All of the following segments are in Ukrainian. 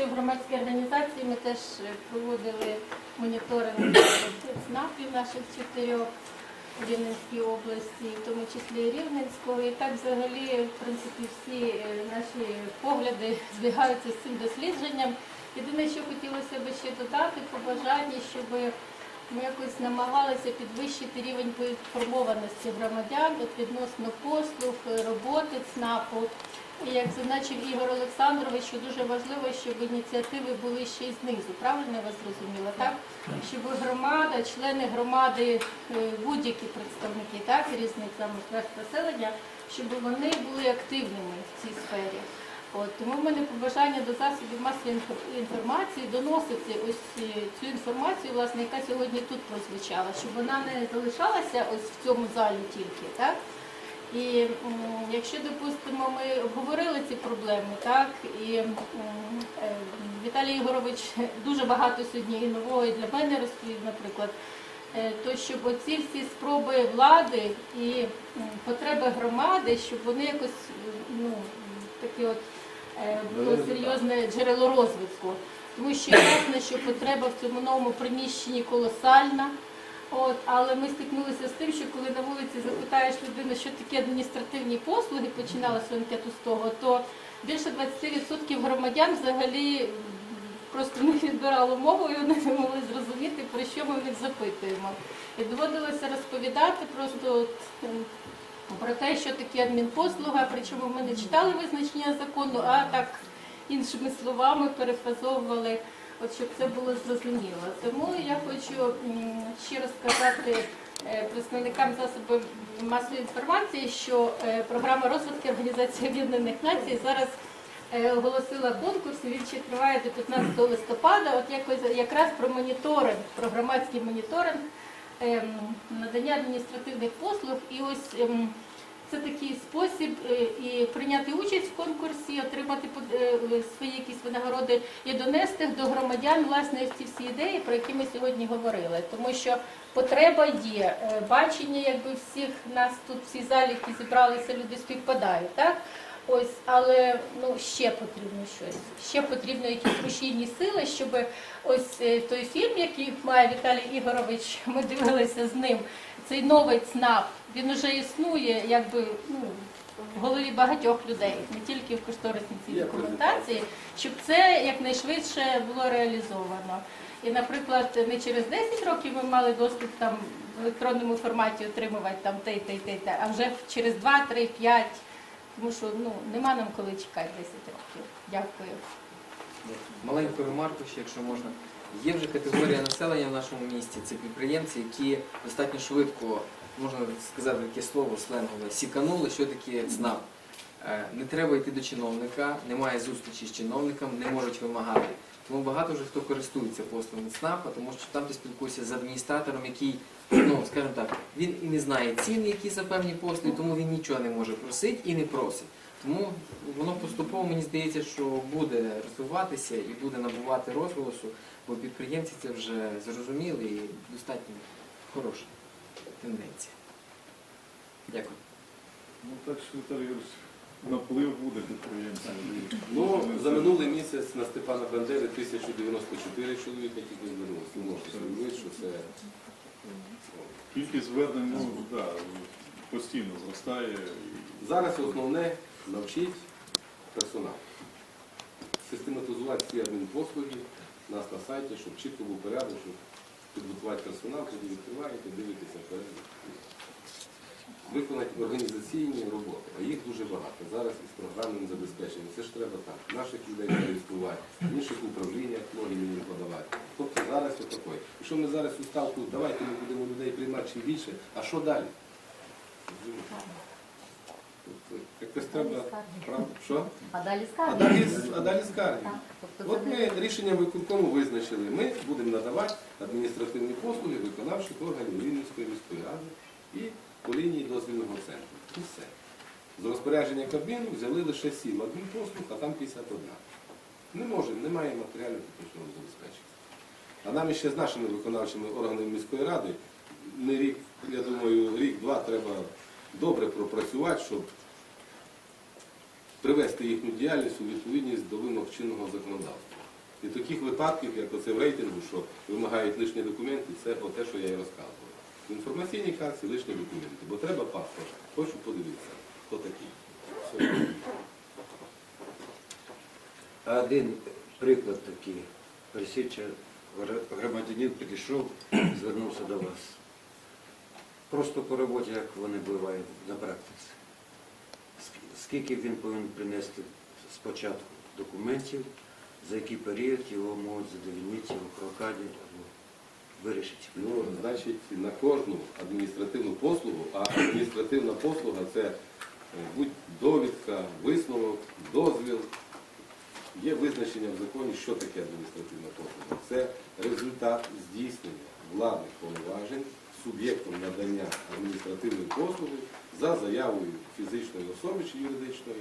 участі в організації ми теж е, проводили моніторинг ЦНАПів наших чотирьох у Рівненській області, в тому числі Рівненського. І так взагалі, в принципі, всі е, наші погляди збігаються з цим дослідженням. Єдине, що хотілося б ще додати, побажання, щоб ми якось намагалися підвищити рівень поінформованості громадян от відносно послуг, роботи ЦНАПу. І як зазначив Ігор Олександрович, що дуже важливо, щоб ініціативи були ще й знизу. Правильно я вас зрозуміла, так? Щоб громада, члени громади, е, будь-які представники так, різних там населення, щоб вони були активними в цій сфері. От, тому в мене побажання до засобів масової інфор- інформації доносити ось е, цю інформацію, власне, яка сьогодні тут прозвучала, щоб вона не залишалася ось в цьому залі тільки, так? І якщо, допустимо, ми обговорили ці проблеми, так, і е, Віталій Ігорович дуже багато сьогодні і нового і для мене розповів, наприклад, е, то щоб оці всі спроби влади і потреби громади, щоб вони якось ну, такі от було серйозне джерело розвитку. Тому що ясно, що потреба в цьому новому приміщенні колосальна. От, але ми стикнулися з тим, що коли на вулиці запитаєш людину, що таке адміністративні послуги, починала свою анкету з того, то більше 20% громадян взагалі просто не відбирало мову і вони не могли зрозуміти, про що ми них запитуємо. І доводилося розповідати просто от, про те, що таке адмінпослуга, причому ми не читали визначення закону, а так іншими словами перефразовували, от щоб це було зрозуміло. Тому я хочу ще раз сказати е, представникам засобів масової інформації, що е, програма розвитку Організації Об'єднаних Націй зараз е, оголосила конкурс, він ще триває до 15 листопада. От якось якраз про моніторинг, про громадський моніторинг ем, надання адміністративних послуг. І ось ем, це такий спосіб е, і прийняти участь в конкурсі, отримати под- е, свої якісь винагороди і донести до громадян власне ці всі ідеї, про які ми сьогодні говорили. Тому що потреба є, е, бачення, якби всіх нас тут в цій залі, які зібралися, люди співпадають, так? Ось, але ну ще потрібно щось. Ще потрібно якісь рушійні сили, щоб ось е, той фільм, який має Віталій Ігорович, ми дивилися з ним. Цей новий ЦНАП, він вже існує, якби ну в голові багатьох людей, не тільки в кошторисній цій документації, щоб це якнайшвидше було реалізовано. І, наприклад, не через 10 років ми мали доступ там в електронному форматі отримувати там те, те, те, те, а вже через 2, 3, 5, тому що ну нема нам коли чекати 10 років. Дякую. Маленьку ремарку ще, якщо можна. Є вже категорія населення в нашому місті, це підприємці, які достатньо швидко, можна сказати таке слово сленгове, сіканули, що таке ЦНАП. Е, Не треба йти до чиновника, немає зустрічі з чиновником, не можуть вимагати. Тому багато вже хто користується послугами ЦНАПа, тому що там ти спілкуєшся з адміністратором, який, ну скажімо так, він і не знає ціни, які за певні послуги, тому він нічого не може просити і не просить. Тому воно поступово мені здається, що буде розвиватися і буде набувати розголосу, бо підприємці це вже зрозуміли і достатньо хороша тенденція. Дякую. Ну так що Юрійович, наплив буде підприємців. Ну, за минулий місяць на Степана Бандери 1094 чоловіка тільки звернулося. Ви можете собі уявити, що це Кількість звернень ну, да, постійно зростає. зараз основне навчити персонал. Систематизувати всі адмінпослуги у нас на сайті, щоб чітко був порядок, щоб підготувати персонал, тоді відкриваєте, дивитеся вперед. Виконати організаційні роботи, а їх дуже багато. Зараз із програмним забезпеченням. Це ж треба так. Наших людей реєструвати, інших управліннях мені подавати. Тобто зараз отакой. Якщо ми зараз у ставку, давайте ми будемо людей приймати чим більше, а що далі? Тобто, Якось треба правда. Що? А далі А далі, а далі скарги. Так, тобто От ми рішенням виконкому визначили, ми будемо надавати адміністративні послуги виконавчих органів Рівненської міської ради і по лінії дозвільного центру. І все. З розпорядження Кабміну взяли лише 7 адмінпослуг, а там 51. Не можемо, немає матеріалів технічного забезпечення. А нам ще з нашими виконавчими органами міської ради не рік, я думаю, рік-два треба добре пропрацювати, щоб привести їхню діяльність у відповідність до вимог чинного законодавства. І таких випадків, як оце в рейтингу, що вимагають лишні документи, це те, що я і розказував. В інформаційній карті лишні документи, бо треба паспорт. Хочу подивитися, хто такий. А Один приклад такий. Пересіча громадянин підійшов, звернувся до вас. Просто по роботі, як вони бувають на практиці. Скільки він повинен принести спочатку документів, за який період його можуть задовільнити його крокаді або вирішити. Ну, значить, на кожну адміністративну послугу, а адміністративна послуга це е, будь довідка, висновок, дозвіл. Є визначення в законі, що таке адміністративна послуга. Це результат здійснення владних повноважень суб'єктом надання адміністративної послуги за заявою фізичної особи чи юридичної.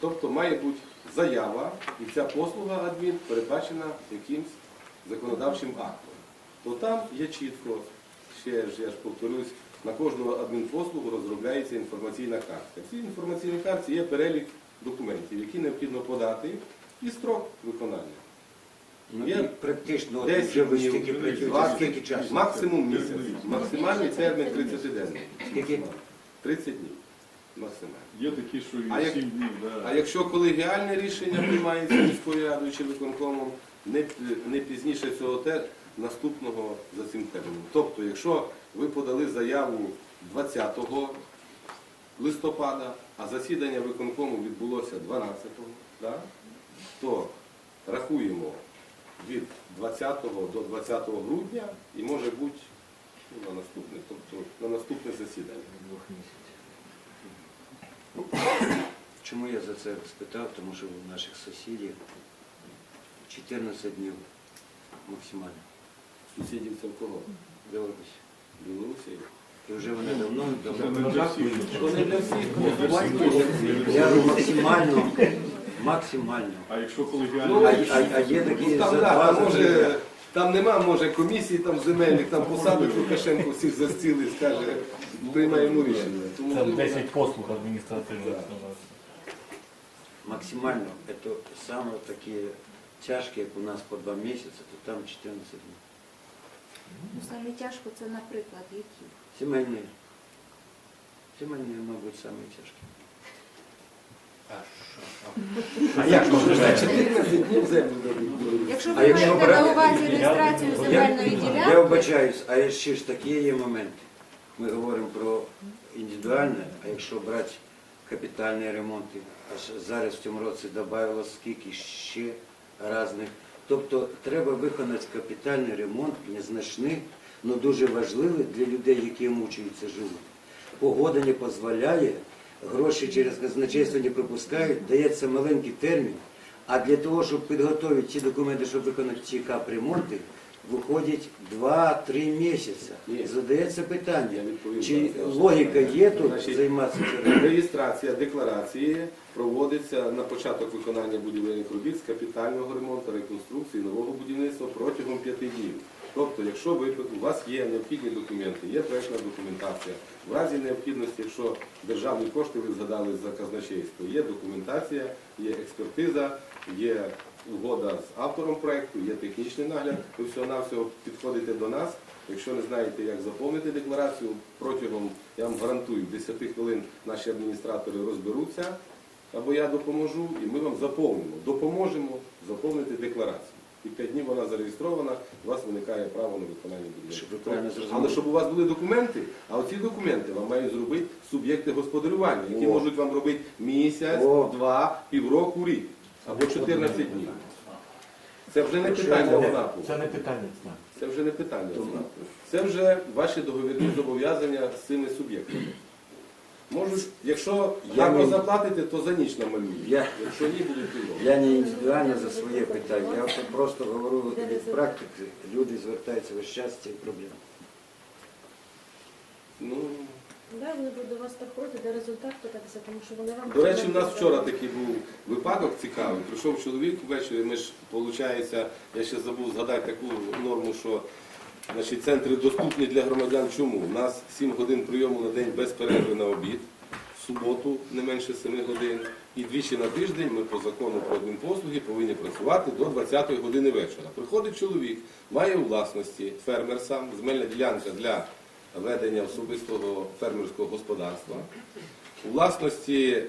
Тобто має бути заява, і ця послуга адмін передбачена якимсь законодавчим актом. То там є чітко, ще ж я ж повторюсь, на кожну адмінпослугу розробляється інформаційна картка. В цій інформаційній картці є перелік документів, які необхідно подати, і строк виконання. Ну, Є практично от 10 вже ви днів, стільки працюєте, 20, скільки часу? максимум місяць. Максимальний термін 30 денний. Скільки? 30 днів. Максимально. Є такі, що А і як- 7 днів, да. А якщо колегіальне рішення приймається міською радою чи виконкомом, не, не пізніше цього те, наступного за цим терміном. Тобто, якщо ви подали заяву 20 листопада, а засідання виконкому відбулося 12-го, да, то рахуємо від 20 до 20 грудня і може бути ну, на наступне, тобто на наступне засідання. Чому я за це спитав? Тому що у наших сусідів 14 днів максимально. Сусідів це в кого? Білорусь. Білорусі. І вже вони давно, давно. не для всіх. То не для всіх. Я говорю, максимально, максимально. А якщо А, колегіальне а, а є такі Ну, за там, да, два там, може, там нема, може, комісії там земельних, там посадить Лукашенко всіх за стіл і скаже, приймаємо рішення. Тому Це ну, 10 послуг адміністративних. Максимально, это самые такие тяжкие, як у нас по два месяца, то там 14 днів. Ну, Саме тяжко це, наприклад, які. Сімейні. Сімейні, мабуть, самі тяжкі. А як можна? за 14 днів землю дадуть. Якщо А ви якщо маєте брати- на увазі реєстрацію земельної Я ділянки, вибачаюсь, а ще ж такі є моменти. Ми говоримо про індивідуальне, а якщо брати капітальні ремонти, аж зараз в цьому році додавалося скільки ще різних. Тобто треба виконати капітальний ремонт, незначний, але дуже важливий для людей, які мучаються живуть. Погода не дозволяє, гроші через казначейство не пропускають, дається маленький термін. А для того, щоб підготувати ці документи, щоб виконати ці капремонти, виходить 2-3 місяці. Задається питання, чи логіка є тут займатися цим? Реєстрація декларації проводиться на початок виконання будівельних робіт з капітального ремонту, реконструкції, нового будівництва протягом п'яти днів. Тобто, якщо ви, у вас є необхідні документи, є проєктна документація, в разі необхідності, якщо державні кошти ви згадали за казначейство, є документація, є експертиза, є угода з автором проєкту, є технічний нагляд, ви всього-навсього підходите до нас. Якщо не знаєте, як заповнити декларацію, протягом, я вам гарантую, 10 хвилин наші адміністратори розберуться, або я допоможу, і ми вам заповнимо, допоможемо заповнити декларацію. І 5 днів вона зареєстрована, у вас виникає право на виконання зрозуміли. Але щоб у вас були документи, а оці документи вам мають зробити суб'єкти господарювання, які О. можуть вам робити місяць, О. два, півроку, рік або 14 днів. Це вже не питання ОНАПу. Це не питання. знаю. Це вже не питання ОНАПу. Це вже ваші договірні зобов'язання з цими суб'єктами. Можуть, якщо Я заплатите, то за ніч намалюють. Я- Якщо ні, будуть півроку. Я не індивідуально за своє питання, я от просто говорю від практики. Люди звертаються весь час з цією проблемою. Ну, Да, вони будуть до вас приходити, де результат питатися, тому що вони вам... До речі, в нас вчора такий був випадок цікавий. Прийшов чоловік ввечері, ми ж, виходить, я ще забув згадати таку норму, що значить, центри доступні для громадян. Чому? У нас 7 годин прийому на день без перерви на обід. в суботу не менше 7 годин. І двічі на тиждень ми по закону про адмінпослуги повинні працювати до 20 години вечора. Приходить чоловік, має у власності фермер сам, земельна ділянка для ведення особистого фермерського господарства. У власності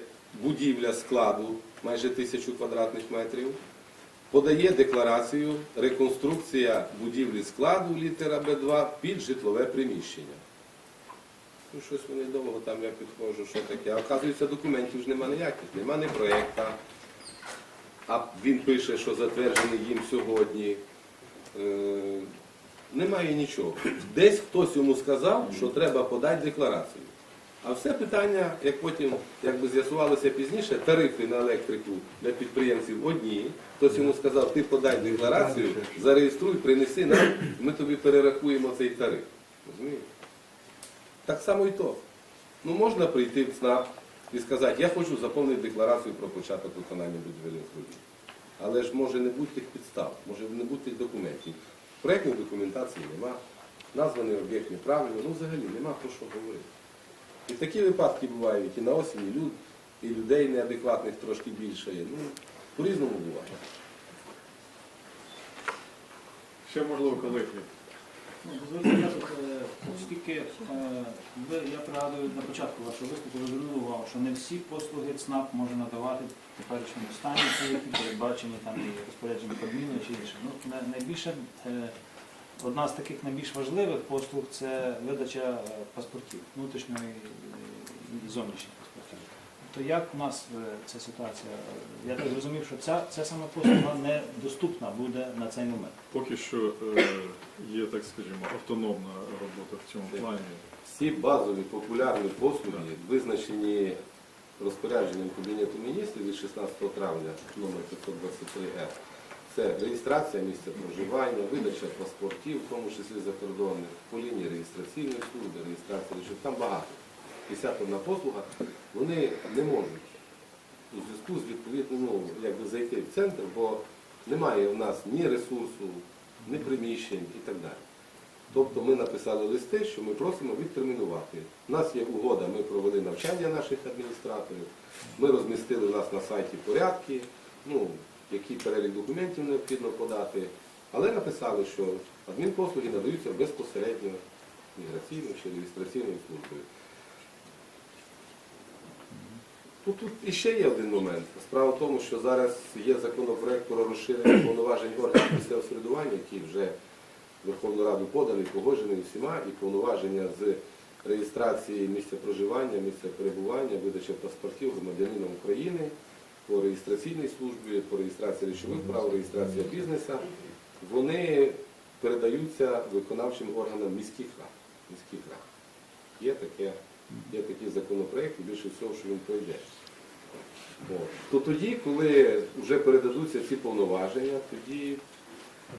будівля складу майже тисячу квадратних метрів. Подає декларацію реконструкція будівлі складу літера Б2 під житлове приміщення. Ну, щось вони довго там я підходжу, що таке. Оказується, документів ж нема ніяких, нема ні проєкта. А він пише, що затверджений їм сьогодні. Немає нічого. Десь хтось йому сказав, що треба подати декларацію. А все питання, як потім якби з'ясувалося пізніше, тарифи на електрику для підприємців одні. Хтось йому сказав, ти подай декларацію, зареєструй, принеси нам, ми тобі перерахуємо цей тариф. Розумієте? Так само і то. Ну можна прийти в ЦНАП і сказати, я хочу заповнити декларацію про початок виконання будівельних робіт. Але ж може не бути тих підстав, може не бути тих документів. Проєктної документації нема, названий об'єкт неправильно, ну взагалі нема про що говорити. І такі випадки бувають і на осені люд, і людей неадекватних трошки більше є. Ну, по-різному буває. Ще можливо колеги. Оскільки е, ви, я пригадую на початку вашого виступу, ви звернули увагу, що не всі послуги ЦНАП може надавати в теперішньому стані, які передбачені там і розпорядженням Кабміну чи інше. Ну, найбільше, е, одна з таких найбільш важливих послуг це видача е, паспортів, внутрішньої е, і паспортів. То як у нас е, ця ситуація? Я так зрозумів, що ця, ця сама послуга недоступна буде на цей момент. Поки що е, є, так скажімо, автономна робота в цьому плані. Всі базові популярні послуги, визначені розпорядженням Кабінету міністрів від 16 травня номер 523 р це реєстрація місця проживання, видача паспортів, в тому числі закордонних, по лінії реєстраційної служби, реєстрації речей. Там багато. 51 послуга, вони не можуть у зв'язку з відповідним, ну, якби зайти в центр, бо немає в нас ні ресурсу, ні приміщень і так далі. Тобто ми написали листи, що ми просимо відтермінувати. У нас є угода, ми провели навчання наших адміністраторів, ми розмістили у нас на сайті порядки, ну, який перелік документів необхідно подати, але написали, що адмінпослуги надаються безпосередньо міграційною чи реєстраційною службою. Ну, тут іще є один момент. Справа в тому, що зараз є законопроект про розширення повноважень органів місцевого самоврядування, який вже Верховну Раду поданий, погоджений всіма, і повноваження з реєстрації місця проживання, місця перебування, видачі паспортів громадянина України по реєстраційній службі, по реєстрації речових прав, реєстрація бізнесу, вони передаються виконавчим органам міських рад. Міських рад. Є таке, є такий законопроект, і більше всього, що він пройде. От. То тоді, коли вже передадуться ці повноваження, тоді